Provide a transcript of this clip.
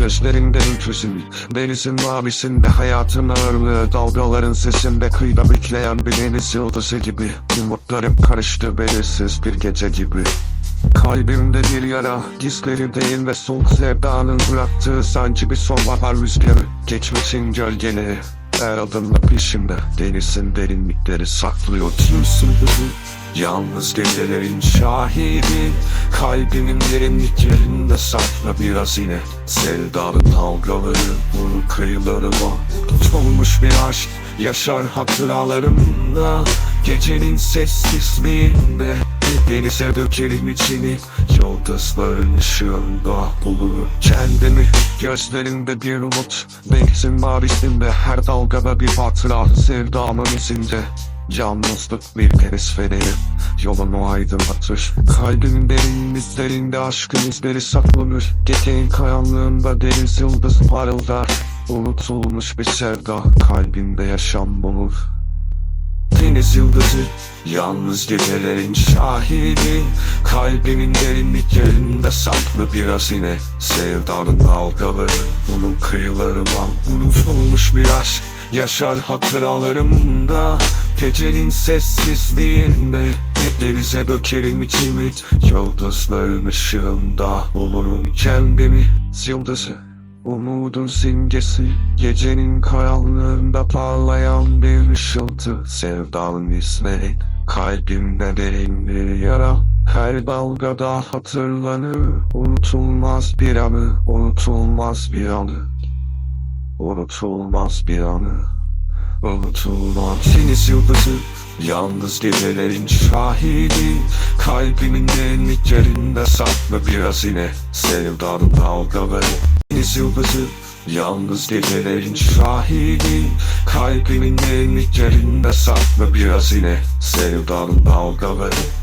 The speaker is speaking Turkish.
Gözlerinden ütüsün Denizin mavisinde hayatın ağırlığı. Dalgaların sesinde kıyıda bekleyen bir deniz yıldızı gibi. Umutlarım karıştı belirsiz bir gece gibi. Kalbimde bir yara, gizleri değil ve soğuk sevdanın bıraktığı sancı bir sonbahar rüzgarı. Geçmişin gölgeleri, her adımla peşimde. Denizin derinlikleri saklıyor. Kimsin bizi Yalnız gecelerin şahidi Kalbimin derinliklerinde sakla biraz yine. Sevdalı dalgaları vurur kıyılarıma. Tutulmuş bir aşk yaşar hatıralarımda. Gecenin sessizliğinde Denize dökerim içini. Yıldızların ışığında bulurum kendimi. Gözlerinde bir umut Denizin mavisinde her dalgada bir hatıra Sevdamın izinde Yalnızlık bir kez feneri Yolumu aydınlatır. Kalbimin derinliklerinde aşkın izleri saklanır. Gecenin karanlığında deniz yıldız parıldar. Unutulmuş bir sevda Kalbimde yaşam bulur. Deniz yıldızı Yalnız gecelerin şahidi. Kalbimin derinliklerinde saklı biraz yine Sevdanın dalgaları Bunun kıyılarıma Unutulmuş bir aşk. Yaşar hatıralarımda Gecenin sessizliğinde Denize dökerim içimi Yıldızların ışığında Bulurum kendimi. Yıldızı Umudun simgesi. Gecenin karanlığında parlayan bir ışıltı. Sevdanın ismi Kalbimde derin bir yara. Her dalgada hatırlanır Unutulmaz bir anı. Unutulmaz bir anı. Unutulmaz bir anı Unutulmaz. Deniz yıldızı Yalnız gecelerin şahidi. Kalbimin derinliklerinde saklı biraz yine Sevdanın dalgaları. Deniz yıldızı Yalnız gecelerin şahidi. Kalbimin derinliklerinde saklı biraz yine Sevdanın dalgaları